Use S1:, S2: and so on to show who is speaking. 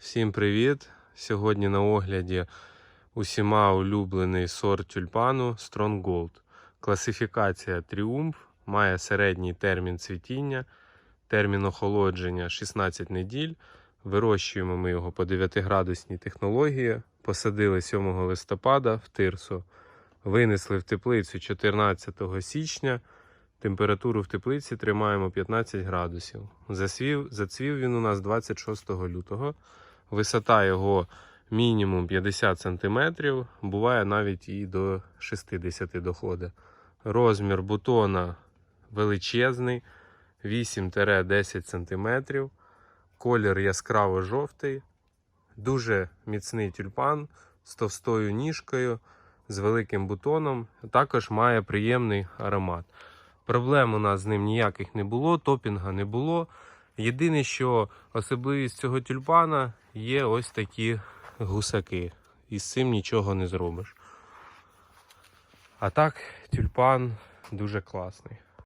S1: Всім привіт! Сьогодні на огляді усіма улюблений сорт тюльпану Strong Gold. Класифікація Тріумф має середній термін цвітіння, термін охолодження 16 неділь. Вирощуємо ми його по 9-градусній технології. Посадили 7 листопада в тирсу. Винесли в теплицю 14 січня. Температуру в теплиці тримаємо 15 градусів. Засвів, зацвів він у нас 26 лютого. Висота його мінімум 50 см, буває навіть і до 60 доходить. Розмір бутона величезний, 8-10 см. Колір яскраво жовтий, дуже міцний тюльпан з товстою ніжкою, з великим бутоном. Також має приємний аромат. Проблем у нас з ним ніяких не було, топінга не було. Єдине, що особливість цього тюльпана є ось такі гусаки. І з цим нічого не зробиш. А так, тюльпан дуже класний.